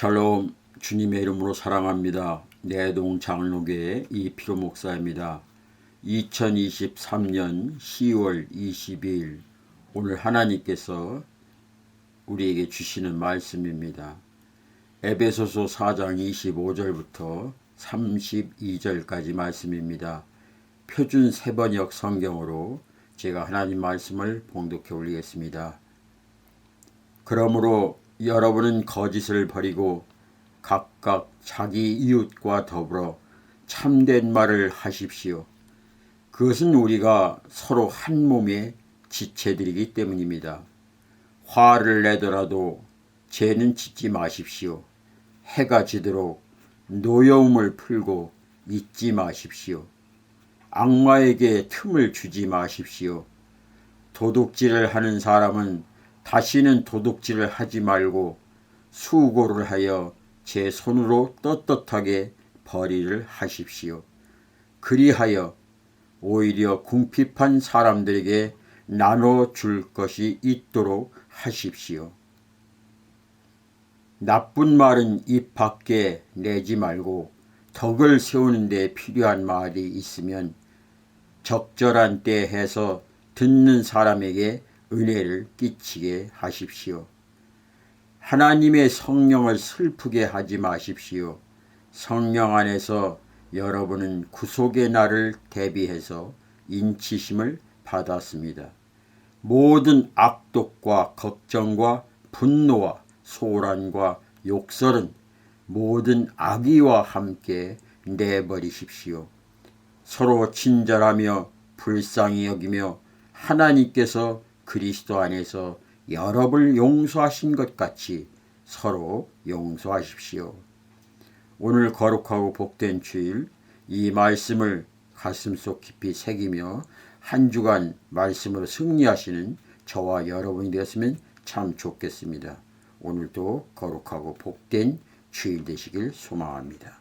샬롬 주님의 이름으로 사랑합니다. 내동 장로교회 이피로 목사입니다. 2023년 10월 22일 오늘 하나님께서 우리에게 주시는 말씀입니다. 에베소서 4장 25절부터 32절까지 말씀입니다. 표준 세번역 성경으로 제가 하나님 말씀을 봉독해 올리겠습니다. 그러므로 여러분은 거짓을 버리고 각각 자기 이웃과 더불어 참된 말을 하십시오. 그것은 우리가 서로 한 몸의 지체들이기 때문입니다. 화를 내더라도 죄는 짓지 마십시오. 해가 지도록 노여움을 풀고 잊지 마십시오. 악마에게 틈을 주지 마십시오. 도둑질을 하는 사람은 다시는 도둑질을 하지 말고 수고를 하여 제 손으로 떳떳하게 벌이를 하십시오. 그리하여 오히려 궁핍한 사람들에게 나눠 줄 것이 있도록 하십시오. 나쁜 말은 입 밖에 내지 말고 덕을 세우는 데 필요한 말이 있으면 적절한 때 해서 듣는 사람에게 은혜를 끼치게 하십시오. 하나님의 성령을 슬프게 하지 마십시오. 성령 안에서 여러분은 구속의 날을 대비해서 인치심을 받았습니다. 모든 악독과 걱정과 분노와 소란과 욕설은 모든 악의와 함께 내버리십시오. 서로 친절하며 불쌍히 여기며 하나님께서 그리스도 안에서 여러분을 용서하신 것 같이 서로 용서하십시오. 오늘 거룩하고 복된 주일 이 말씀을 가슴속 깊이 새기며 한 주간 말씀으로 승리하시는 저와 여러분이 되었으면 참 좋겠습니다. 오늘도 거룩하고 복된 주일 되시길 소망합니다.